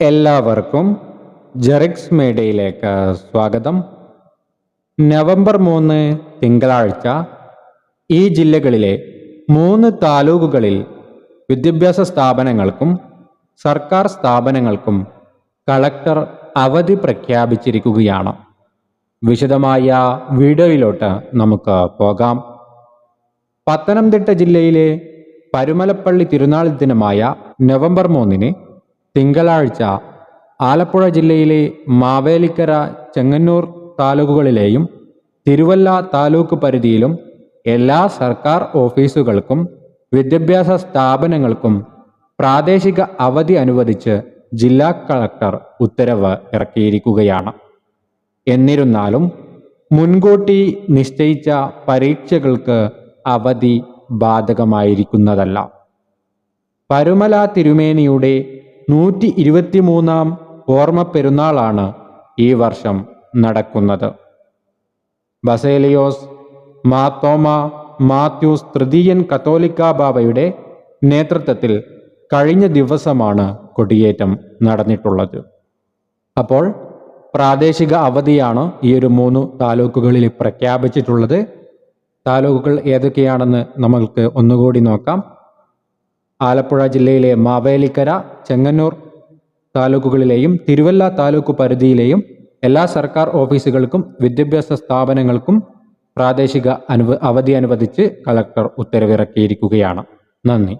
എല്ലാവർക്കും ജെറിക്സ് മീഡിയയിലേക്ക് സ്വാഗതം. നവംബർ മൂന്ന് തിങ്കളാഴ്ച ഈ ജില്ലകളിലെ മൂന്ന് താലൂക്കുകളിൽ വിദ്യാഭ്യാസ സ്ഥാപനങ്ങൾക്കും സർക്കാർ സ്ഥാപനങ്ങൾക്കും കളക്ടർ അവധി പ്രഖ്യാപിച്ചിരിക്കുകയാണ്. വിശദമായ വീഡിയോയിലോട്ട് നമുക്ക് പോകാം. പത്തനംതിട്ട ജില്ലയിലെ പരുമലപ്പള്ളി തിരുനാൾ ദിനമായ നവംബർ മൂന്നിന് തിങ്കളാഴ്ച ആലപ്പുഴ ജില്ലയിലെ മാവേലിക്കര ചെങ്ങന്നൂർ താലൂക്കുകളിലെയും തിരുവല്ല താലൂക്ക് പരിധിയിലും എല്ലാ സർക്കാർ ഓഫീസുകൾക്കും വിദ്യാഭ്യാസ സ്ഥാപനങ്ങൾക്കും പ്രാദേശിക അവധി അനുവദിച്ച് ജില്ലാ കളക്ടർ ഉത്തരവ് ഇറക്കിയിരിക്കുകയാണ്. എന്നിരുന്നാലും മുൻകൂട്ടി നിശ്ചയിച്ച പരീക്ഷകൾക്ക് അവധി ബാധകമായിരിക്കുന്നതല്ല. പരുമല തിരുമേനിയുടെ നൂറ്റി ഇരുപത്തിമൂന്നാം ഓർമ്മ പെരുന്നാളാണ് ഈ വർഷം നടക്കുന്നത്. ബസേലിയോസ് മാത്തോമ മാത്യൂസ് തൃതീയൻ കത്തോലിക്ക ബാബയുടെ നേതൃത്വത്തിൽ കഴിഞ്ഞ ദിവസമാണ് കൊടിയേറ്റം നടന്നിട്ടുള്ളത്. അപ്പോൾ പ്രാദേശിക അവധിയാണ് ഈ ഒരു മൂന്ന് താലൂക്കുകളിൽ പ്രഖ്യാപിച്ചിട്ടുള്ളത്. താലൂക്കുകൾ ഏതൊക്കെയാണെന്ന് നമ്മൾക്ക് ഒന്നുകൂടി നോക്കാം. ആലപ്പുഴ ജില്ലയിലെ മാവേലിക്കര ചെങ്ങന്നൂർ താലൂക്കുകളിലെയും തിരുവല്ല താലൂക്ക് പരിധിയിലെയും എല്ലാ സർക്കാർ ഓഫീസുകൾക്കും വിദ്യാഭ്യാസ സ്ഥാപനങ്ങൾക്കും പ്രാദേശിക അനുവ അവധി അനുവദിച്ച് കളക്ടർ ഉത്തരവിറക്കിയിരിക്കുകയാണ്. നന്ദി.